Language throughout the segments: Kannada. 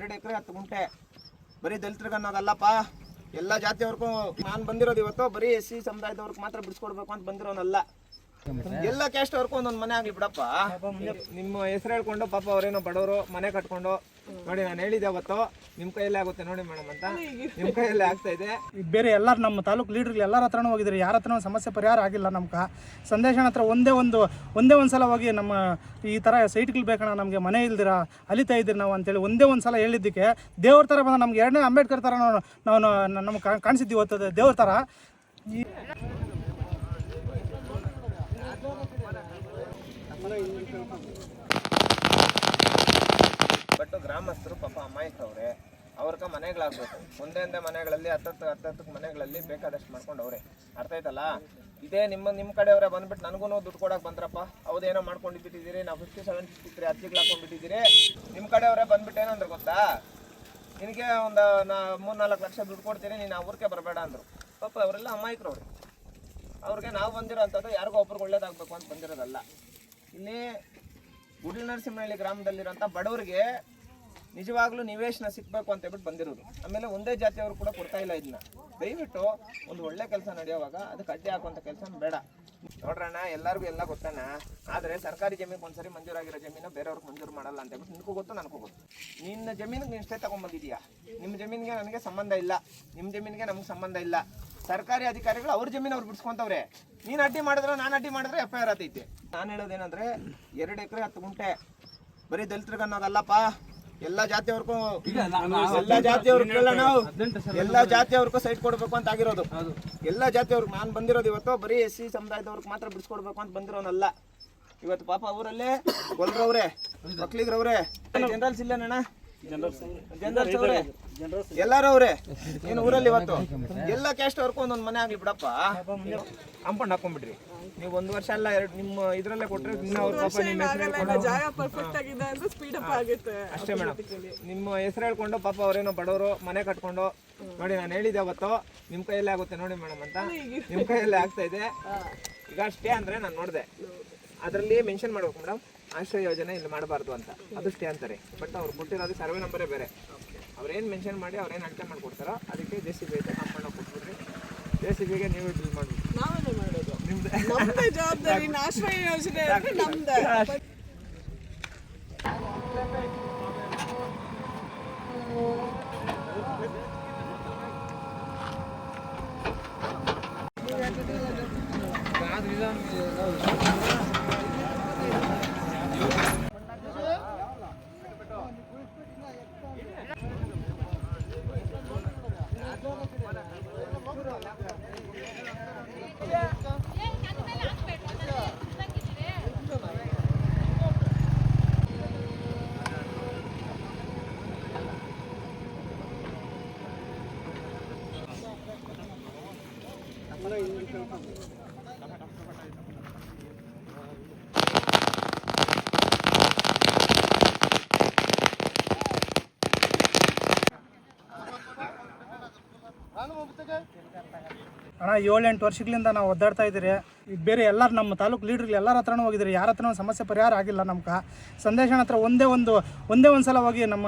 ಎರಡು ಎಕರೆ ಹತ್ತು ಗುಂಟೆ. ಬರೀ ದಲಿತರಿಗೆ ಅನ್ನೋದಲ್ಲಪ್ಪ. ಎಲ್ಲ ಜಾತಿಯವ್ರಿಗೂ ನಾನು ಬಂದಿರೋದು ಇವತ್ತು, ಬರೀ ಎಸ್ ಸಿ ಸಮುದಾಯದವ್ರಿಗೆ ಮಾತ್ರ ಬಿಡಿಸ್ಕೊಡ್ಬೇಕು ಅಂತ ಬಂದಿರೋನಲ್ಲ. ಎಲ್ಲ ಕ್ಯಾಸ್ಟ್ ಅವ್ರಿಗೂ ಒಂದೊಂದು ಮನೆ ಆಗ್ಲಿ ಬಿಡಪ್ಪ. ನಿಮ್ಮ ಹೆಸರು ಹೇಳ್ಕೊಂಡು ಪಾಪ ಅವ್ರೇನೋ ಬಡವರು ಮನೆ ಕಟ್ಕೊಂಡು. ನೋಡಿ ನಾನು ಹೇಳಿದ್ದೆ ಅವತ್ತು ನಿಮ್ಮ ಕೈಯಲ್ಲೇ ಆಗುತ್ತೆ ನೋಡಿ ಮೇಡಮ್ ಅಂತ. ನಿಮ್ಮ ಕೈಯಲ್ಲೇ ಆಗ್ತಾ ಇದೆ. ಬೇರೆ ಎಲ್ಲರೂ ನಮ್ಮ ತಾಲೂಕು ಲೀಡರ್ ಎಲ್ಲರ ಹತ್ರನೂ ಹೋಗಿದ್ರು ಯಾರ ಹತ್ರನೂ ಸಮಸ್ಯೆ ಪರಿಹಾರ ಆಗಿಲ್ಲ ನಮ್ಗೆ. ಸಂದೇಶನ ಹತ್ರ ಒಂದೇ ಒಂದು ಒಂದೇ ಒಂದು ಸಲ ಹೋಗಿ ನಮ್ಮ ಈ ಥರ ಸೈಟ್ಗಳು ಬೇಕಣ್ಣ ನಮಗೆ ಮನೆ ಇಲ್ದಿರ ಅಲಿತಾ ಇದ್ದೀರಿ ನಾವು ಅಂತೇಳಿ ಒಂದೇ ಒಂದು ಸಲ ಹೇಳಿದ್ದಕ್ಕೆ ದೇವ್ರ ಥರ ಬಂದ ನಮ್ಗೆ ಎರಡನೇ ಅಂಬೇಡ್ಕರ್ ತರ ನಾವು ನಾವು ನಮ್ಗೆ ಕಾಣಿಸಿದ್ದೀವಿ ಓದ್ತದೆ ದೇವ್ರ ಥರ ಬಟ್ ಗ್ರಾಮಸ್ಥರು ಪಾಪ ಅವರೇ ಅವ್ರಿಗೆ ಮನೆಗಳಾಗ್ಬೇಕು. ಒಂದೇ ಮನೆಗಳಲ್ಲಿ, ಹತ್ತತ್ತು ಹತ್ತತ್ತು ಮನೆಗಳಲ್ಲಿ ಬೇಕಾದಷ್ಟು ಮಾಡ್ಕೊಂಡು ಅವ್ರೆ ಅರ್ಥ ಆಯ್ತಲ್ಲ? ಇದೇ ನಿಮ್ಮ ನಿಮ್ಮ ಕಡೆಯವರೇ ಬಂದ್ಬಿಟ್ಟು ನನಗೂ ದುಡ್ಡು ಕೊಡಕ್ಕೆ ಬಂದ್ರಪ್ಪ. ಅವ್ದೇನೋ ಮಾಡ್ಕೊಂಡು ಬಿಟ್ಟಿದ್ದೀರಿ ನಾವು ಫಿಫ್ಟಿ ಸೆವೆನ್ ಫಿಫ್ಟಿ ತ್ರೀ ಅರ್ಜಿಗಳು ಹಾಕೊಂಡ್ಬಿಟ್ಟಿದ್ದೀರಿ ನಿಮ್ಮ ಕಡೆಯವರೇ ಬಂದ್ಬಿಟ್ಟು ಏನಂದ್ರೆ ಗೊತ್ತಾ? ನಿನಗೆ ಒಂದು, ನಾ ಮೂರು ನಾಲ್ಕು ಲಕ್ಷ ದುಡ್ಡು ಕೊಡ್ತೀನಿ, ನೀನು ಆ ಬರಬೇಡ ಅಂದರು. ಪಾಪ ಅವರೆಲ್ಲ ಅಮಾಯಕರವ್ರು ಅವ್ರಿಗೆ ನಾವು ಬಂದಿರೋ ಅಂಥದ್ದು ಯಾರಿಗೂ ಒಬ್ರಿಗೆ ಒಳ್ಳೇದಾಗಬೇಕು ಅಂತ ಬಂದಿರೋದಲ್ಲ. ಇಲ್ಲಿ ಗುಡ್ಲ ನರಸಿಂಹಳ್ಳಿ ಗ್ರಾಮದಲ್ಲಿರೋಂಥ ಬಡವರಿಗೆ ನಿಜವಾಗ್ಲೂ ನಿವೇಶನ ಸಿಕ್ಬೇಕು ಅಂತ ಹೇಳ್ಬಿಟ್ಟು ಬಂದಿರೋದು. ಆಮೇಲೆ ಒಂದೇ ಜಾತಿಯವರು ಕೂಡ ಕೊಡ್ತಾ ಇಲ್ಲ ಇದನ್ನ ದಯವಿಟ್ಟು ಒಂದು ಒಳ್ಳೆ ಕೆಲಸ ನಡೆಯುವಾಗ ಅದಕ್ಕೆ ಅಡ್ಡಿ ಹಾಕುವಂಥ ಕೆಲಸ ಬೇಡ. ನೋಡ್ರಣ್ಣ ಎಲ್ಲರಿಗೂ ಎಲ್ಲ ಗೊತ್ತಣ್ಣ ಆದರೆ ಸರ್ಕಾರಿ ಜಮೀನಿಗೆ ಒಂದ್ಸರಿ ಮಂಜೂರಾಗಿರೋ ಜಮೀನು ಬೇರೆಯವ್ರಿಗೆ ಮಂಜೂರು ಮಾಡಲ್ಲ ಅಂತ ಹೇಳ್ಬಿಟ್ಟು ನಿನಗೂ ಗೊತ್ತು, ನನಗೂ ಗೊತ್ತು. ನಿನ್ನ ಜಮೀನಿಗೆ ನೀನು ಇಷ್ಟೇ ತೊಗೊಂಬಂದಿದೀಯಾ ನಿಮ್ಮ ಜಮೀನಿಗೆ ನನಗೆ ಸಂಬಂಧ ಇಲ್ಲ. ನಿಮ್ಮ ಜಮೀನಿಗೆ ನಮ್ಗೆ ಸಂಬಂಧ ಇಲ್ಲ. ಸರ್ಕಾರಿ ಅಧಿಕಾರಿಗಳು ಅವ್ರ ಜಮೀನು ಅವ್ರು ಬಿಡಿಸ್ಕೊಂತವ್ರೆ. ನೀನು ಅಡ್ಡಿ ಮಾಡಿದ್ರೆ ನಾನು ಅಡ್ಡಿ ಮಾಡಿದ್ರೆ ಎಫ್ ಐ ಆರ್ ಆತೈತೆ. ನಾನು ಹೇಳೋದೇನಂದ್ರೆ, ಎರಡು ಎಕರೆ ಹತ್ತು ಗುಂಟೆ. ಬರೀ ದಲಿತರಿಗೆ ಅನ್ನೋದಲ್ಲಪ್ಪ. ಎಲ್ಲ ಜಾತಿಯವ್ರಿಗೂ ಎಲ್ಲಾ ಜಾತಿಯವ್ರ ನಾವು. ಎಲ್ಲಾ ಜಾತಿಯವ್ರಿಗೂ ಸೈಟ್ ಕೊಡ್ಬೇಕು ಅಂತ ಆಗಿರೋದು. ಎಲ್ಲಾ ಜಾತಿಯವ್ರಿಗೆ ನಾನು ಬಂದಿರೋದು ಇವತ್ತು ಬರೀ ಎಸ್ ಸಿ ಸಮುದಾಯದವ್ರಿಗೆ ಮಾತ್ರ ಬಿಡಿಸ್ಕೊಡ್ಬೇಕು ಅಂತ ಬಂದಿರೋನಲ್ಲ. ಇವತ್ತು ಪಾಪ ಊರಲ್ಲೇ ಗೊಲ್ರವ್ರೆ ಮಕ್ಳಿಗ್ರವ್ರೆ. ಜನರಲ್ಸ್ ಇಲ್ಲೇನಣ್ಣ? ಎಲ್ಲಾರು ಅವ್ರೆ. ಏನು ಊರಲ್ಲಿ ಇವತ್ತು? ಎಲ್ಲ ಕ್ಯಾಸ್ಟ್ ಅವ್ರಿಗೂ ಒಂದೊಂದು ಮನೆ ಆಗ್ಲಿ ಬಿಡಪ್ಪ. ಅಂಪಣ್ಣ ಹಾಕೊಂಡ್ಬಿಡ್ರಿ. ನೀವು ಒಂದು ವರ್ಷ ಎಲ್ಲ ಎರಡು ನಿಮ್ಮ ಇದ್ರಲ್ಲೇ ಕೊಟ್ರೆ ನಿಮ್ಮ ಅವ್ರ ಪಾಪ ನಿಮ್ಮ ಹೆಸರು ಹೇಳ್ಕೊಂಡು ಪರ್ಫೆಕ್ಟ್ ಆಗಿದೆ ಅಂದ್ರೆ ಸ್ಪೀಡ್ ಅಪ್ ಆಗುತ್ತೆ ಅಷ್ಟೇ ಮೇಡಮ್ ನಿಮ್ಮ ಹೆಸರು ಹೇಳ್ಕೊಂಡು ಪಾಪ ಅವರೇನೋ ಬಡವರು ಮನೆ ಕಟ್ಕೊಂಡು. ನೋಡಿ ನಾನು ಹೇಳಿದ್ದೆ ಅವತ್ತು ನಿಮ್ಮ ಕೈಯಲ್ಲೇ ಆಗುತ್ತೆ ನೋಡಿ ಮೇಡಮ್ ಅಂತ. ನಿಮ್ಮ ಕೈಯಲ್ಲೇ ಆಗ್ತಾ ಇದೆ. ಈಗ ಅಷ್ಟೇ ಅಂದ್ರೆ ನಾನು ನೋಡಿದೆ. ಅದರಲ್ಲಿ ಮೆನ್ಷನ್ ಮಾಡ್ಬೇಕು ಮೇಡಮ್ ಆಶ್ರಯ ಯೋಜನೆ ಇಲ್ಲಿ ಮಾಡಬಾರ್ದು ಅಂತ. ಅದಷ್ಟೇ ಅಂತಾರೆ ಬಟ್ ಅವ್ರು ಕೊಟ್ಟಿರೋದು ಸರ್ವೆ ನಂಬರೇ ಬೇರೆ. ಅವ್ರೇನು ಮೆನ್ಷನ್ ಮಾಡಿ ಅವ್ರೇನು ಅಳತೆ ಮಾಡ್ಕೊಡ್ತಾರೋ ಅದಕ್ಕೆ ಜೆ ಸಿ ಬಿ ಐತೆ ಕಾಂಪೌಂಡ್ ಕೊಟ್ಬಿಡ್ರಿ ಜೆ ಸಿ ಬಿಗೆ ನೀವೇ ಬಿಲ್ ಮಾಡ್ಬಿಡಿ ನಾವೇನೇ ಮಾಡೋದು? ನಿಮ್ದು. ನಮ್ದೇ ಜವಾಬ್ದಾರಿ ಆಶ್ರಯ ಯೋಜನೆ ಅಂದ್ರೆ ನಮ್ದೇ ಅಣ್ಣ, ಏಳೆಂಟು ವರ್ಷಗಳಿಂದ ನಾವು ಒದ್ದಾಡ್ತಾ ಇದ್ದೀರಿ. ಈಗ ಬೇರೆ ಎಲ್ಲರೂ ನಮ್ಮ ತಾಲೂಕು ಲೀಡ್ರಿಗೆ ಎಲ್ಲರ ಹತ್ರನೂ ಹೋಗಿದ್ದೀರಿ. ಯಾರ ಹತ್ರನೂ ಸಮಸ್ಯೆ ಪರಿಹಾರ ಆಗಿಲ್ಲ ನಮ್ಗೆ ಸಂದೇಶನ ಹತ್ರ ಒಂದೇ ಒಂದು ಒಂದೇ ಒಂದು ಸಲ ಹೋಗಿ ನಮ್ಮ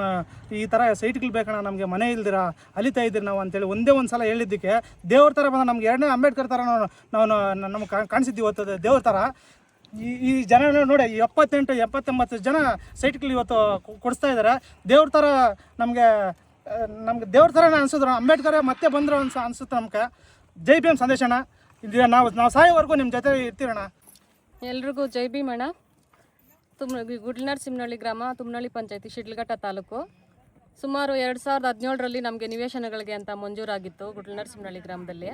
ಈ ಥರ ಸೈಟ್ಗಳು ಬೇಕಣ್ಣ, ನಮಗೆ ಮನೆ ಇಲ್ದಿರ, ಅಲಿತಾ ಇದ್ದೀರಿ ನಾವು ಅಂತೇಳಿ ಒಂದೇ ಒಂದು ಸಲ ಹೇಳಿದ್ದಕ್ಕೆ ದೇವ್ರ ಥರ ಬಂದ ನಮ್ಗೆ ಎರಡನೇ ಅಂಬೇಡ್ಕರ್ ಥರ ನಾವು ನಾವು ನಮ್ಗೆ ಕಾಣಿಸಿದ್ದೀವಿ ಇವತ್ತು ದೇವ್ರ ಥರ ಈ ಈ ಜನ ನೋಡಿ ಎಪ್ಪತ್ತೆಂಟು, ಎಪ್ಪತ್ತೊಂಬತ್ತು ಜನ ಸೈಟ್ಗಳು ಇವತ್ತು ಕೊಡಿಸ್ತಾ ಇದ್ದಾರೆ ದೇವ್ರ ಥರ ನಮಗೆ ನಮ್ಗೆ ದೇವ್ರ ಥರನೇ ಅನ್ಸಿದ್ರು. ಅಂಬೇಡ್ಕರ್ ಮತ್ತೆ ಬಂದರು ಅನ್ಸ ಅನ್ಸುತ್ತೆ ನಮ್ಗೆ. ಜೈ ಭೀಮ್ ಸಂದೇಶ ಇದು ನಾವು ನಾವು ಸಾಯೋವರೆಗೂ ನಿಮ್ಮ ಜೊತೆ ಇರ್ತೀರಣ್ಣ. ಎಲ್ರಿಗೂ ಜೈ ಭೀಮಣ್ಣ ತುಮ್ ಗುಡ್ಲನರ್ ಸಿಮ್ನಳ್ಳಿ ಗ್ರಾಮ, ತುಮ್ನಳ್ಳಿ ಪಂಚಾಯತಿ, ಶಿಡ್ಲಘಟ್ಟ ತಾಲೂಕು. ಸುಮಾರು ಎರಡು ಸಾವಿರದ ಹದಿನೇಳರಲ್ಲಿ ನಮಗೆ ನಿವೇಶನಗಳಿಗೆ ಅಂತ ಮಂಜೂರಾಗಿತ್ತು ಗುಡ್ಲನರ್ ಸಿಮ್ನಳ್ಳಿ ಗ್ರಾಮದಲ್ಲಿ.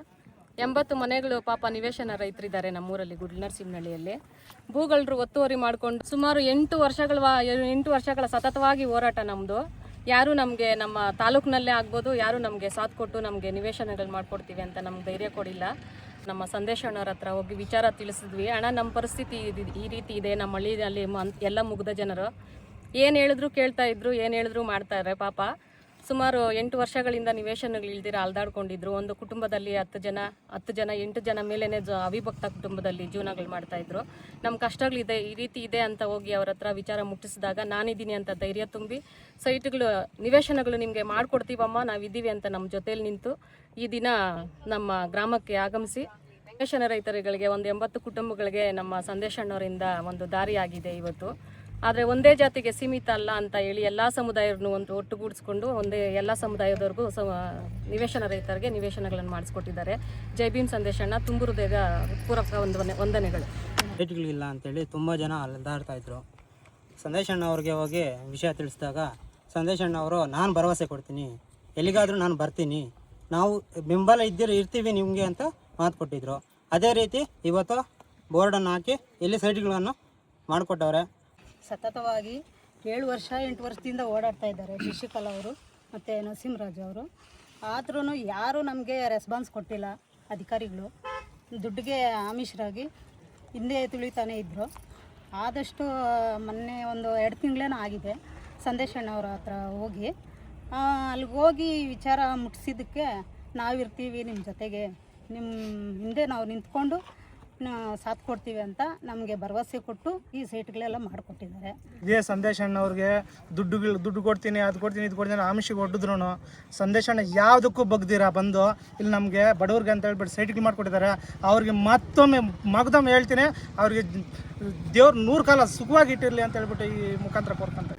ಎಂಬತ್ತು ಮನೆಗಳು ಪಾಪ ನಿವೇಶನ ರೈತರಿದ್ದಾರೆ ನಮ್ಮೂರಲ್ಲಿ ಗುಡ್ಲನರ್ ಸಿಮ್ನಳ್ಳಿಯಲ್ಲಿ. ಭೂಗಳರು ಒತ್ತುವರಿ ಮಾಡಿಕೊಂಡು ಸುಮಾರು ಎಂಟು ವರ್ಷಗಳ ಎಂಟು ವರ್ಷಗಳ ಸತತವಾಗಿ ಹೋರಾಟ ನಮ್ಮದು ಯಾರು ನಮಗೆ ನಮ್ಮ ತಾಲೂಕಿನಲ್ಲೇ ಆಗ್ಬೋದು, ಯಾರು ನಮಗೆ ಸಾಥ್ ಕೊಟ್ಟು ನಮಗೆ ನಿವೇಶನಗಳು ಮಾಡಿಕೊಡ್ತೀವಿ ಅಂತ ನಮ್ಗೆ ಧೈರ್ಯ ಕೊಡಿಲ್ಲ. ನಮ್ಮ ಸಂದೇಶ ಅಣ್ಣವ್ರ ಹತ್ರ ಹೋಗಿ ವಿಚಾರ ತಿಳಿಸಿದ್ವಿ. ಅಣ್ಣ ನಮ್ಮ ಪರಿಸ್ಥಿತಿ ಈ ರೀತಿ ಇದೆ. ನಮ್ಮ ಹಳ್ಳಿಯಲ್ಲಿ ಎಲ್ಲ ಮುಗ್ದ ಜನರು ಏನು ಹೇಳಿದ್ರು ಕೇಳ್ತಾ ಇದ್ರು, ಏನು ಹೇಳಿದ್ರು ಮಾಡ್ತಾರೆ ಪಾಪ. ಸುಮಾರು ಎಂಟು ವರ್ಷಗಳಿಂದ ನಿವೇಶನಗಳು ಇಲ್ದಿರ ಅಲ್ದಾಡ್ಕೊಂಡಿದ್ರು. ಒಂದು ಕುಟುಂಬದಲ್ಲಿ ಹತ್ತು ಜನ ಹತ್ತು ಜನ, ಎಂಟು ಜನ ಮೇಲೇ ಅವಿಭಕ್ತ ಕುಟುಂಬದಲ್ಲಿ ಜೀವನಗಳು ಮಾಡ್ತಾ ಇದ್ರು ನಮ್ಮ ಕಷ್ಟಗಳಿದೆ, ಈ ರೀತಿ ಇದೆ ಅಂತ ಹೋಗಿ ಅವ್ರ ಹತ್ರ ವಿಚಾರ ಮುಟ್ಟಿಸಿದಾಗ ನಾನಿದ್ದೀನಿ ಅಂತ ಧೈರ್ಯ ತುಂಬಿ ಸೈಟ್ಗಳು, ನಿವೇಶನಗಳು ನಿಮಗೆ ಮಾಡಿಕೊಡ್ತೀವಮ್ಮ, ನಾವಿದ್ದೀವಿ ಅಂತ ನಮ್ಮ ಜೊತೇಲಿ ನಿಂತು ಈ ದಿನ ನಮ್ಮ ಗ್ರಾಮಕ್ಕೆ ಆಗಮಿಸಿ ನಿವೇಶನ ರೈತರುಗಳಿಗೆ ಒಂದು ಎಂಬತ್ತು ಕುಟುಂಬಗಳಿಗೆ ನಮ್ಮ ಸಂದೇಶಣ್ಣವರಿಂದ ಒಂದು ದಾರಿಯಾಗಿದೆ ಇವತ್ತು. ಆದರೆ ಒಂದೇ ಜಾತಿಗೆ ಸೀಮಿತ ಅಲ್ಲ ಅಂತ ಹೇಳಿ ಎಲ್ಲ ಸಮುದಾಯರನ್ನು ಒಂದು ಒಟ್ಟುಗೂಡಿಸ್ಕೊಂಡು ಒಂದೇ ಎಲ್ಲ ಸಮುದಾಯದವ್ರಿಗೂ ಸ, ನಿವೇಶನ ರೈತರಿಗೆ ನಿವೇಶನಗಳನ್ನು ಮಾಡಿಸ್ಕೊಟ್ಟಿದ್ದಾರೆ. ಜೈ ಭೀಮ್ ಸಂದೇಶಣ್ಣ ತುಂಬು ಹೃದಯದ ಪೂರಕ ವಂದನೆ ವಂದನೆಗಳು. ರೇಟ್ಗಳಿಲ್ಲ ಅಂತೇಳಿ ತುಂಬ ಜನ ಅಲೆದಾಡ್ತಾ ಇದ್ರು. ಸಂದೇಶಣ್ಣ ಅವ್ರಿಗೆ ಹೋಗಿ ವಿಷಯ ತಿಳಿಸಿದಾಗ ಸಂದೇಶಣ್ಣ ಅವರು, ನಾನು ಭರವಸೆ ಕೊಡ್ತೀನಿ. ಎಲ್ಲಿಗಾದರೂ ನಾನು ಬರ್ತೀನಿ. ನಾವು ಬೆಂಬಲ ಇದ್ದಿರ ಇರ್ತೀವಿ ನಿಮಗೆ ಅಂತ ಮಾತು ಕೊಟ್ಟಿದ್ರು. ಅದೇ ರೀತಿ ಇವತ್ತು ಬೋರ್ಡನ್ನು ಹಾಕಿ ಎಲ್ಲಿ ಸೈಟ್ಗಳನ್ನು ಮಾಡಿಕೊಟ್ಟವ್ರೆ. ಸತತವಾಗಿ ಏಳು ವರ್ಷ, ಎಂಟು ವರ್ಷದಿಂದ ಓಡಾಡ್ತಾ ಇದ್ದಾರೆ ಶಶಿಕಲಾ ಅವರು ಮತ್ತು ನರಸಿಂಹರಾಜು ಅವರು. ಆದ್ರೂ ಯಾರೂ ನಮಗೆ ರೆಸ್ಪಾನ್ಸ್ ಕೊಟ್ಟಿಲ್ಲ ಅಧಿಕಾರಿಗಳು. ದುಡ್ಡಿಗೆ ಆಮಿಷರಾಗಿ ಹಿಂದೆ ತುಳಿತಾನೆ ಇದ್ದರು ಆದಷ್ಟು ಮೊನ್ನೆ ಒಂದು ಎರಡು ತಿಂಗಳೇನೋ ಆಗಿದೆ. ಸಂದೇಶ್ ಅಣ್ಣವ್ರ ಹತ್ರ ಹೋಗಿ ಅಲ್ಲಿಗೆ ಹೋಗಿ ವಿಚಾರ ಮುಟ್ಟಿಸಿದ್ದಕ್ಕೆ ನಾವಿರ್ತೀವಿ ನಿಮ್ಮ ಜೊತೆಗೆ. ನಿಮ್ಮ ಹಿಂದೆ ನಾವು ನಿಂತ್ಕೊಂಡು ಸಾಥ್ ಕೊಡ್ತೀವಿ ಅಂತ ನಮಗೆ ಭರವಸೆ ಕೊಟ್ಟು ಈ ಸೈಟ್ಗಳೆಲ್ಲ ಮಾಡಿಕೊಟ್ಟಿದ್ದಾರೆ. ಇದೇ ಸಂದೇಶ ಅವ್ರಿಗೆ ದುಡ್ಡುಗಳು, ದುಡ್ಡು ಕೊಡ್ತೀನಿ, ಅದು ಕೊಡ್ತೀನಿ, ಇದು ಕೊಡ್ತೀನಿ ಆಮಿಷಿಗೆ ಹೊಡೆದ್ರು ಸಂದೇಶ ಯಾವುದಕ್ಕೂ ಬಗ್ದಿರಾ, ಬಂದು, ಇಲ್ಲಿ ನಮಗೆ ಬಡವ್ರಿಗೆ ಅಂತ ಹೇಳ್ಬಿಟ್ಟು ಸೈಟ್ಗಳು ಮಾಡಿಕೊಟ್ಟಿದ್ದಾರೆ. ಅವ್ರಿಗೆ ಮತ್ತೊಮ್ಮೆ ಮಗದೊಮ್ಮೆ ಹೇಳ್ತೀನಿ, ಅವ್ರಿಗೆ ದೇವ್ರು ನೂರು ಕಾಲ ಸುಖವಾಗಿ ಇಟ್ಟಿರಲಿ ಅಂತ ಹೇಳ್ಬಿಟ್ಟು ಈ ಮುಖಾಂತರ ಕೋರ್ಕೊಂತಾರೆ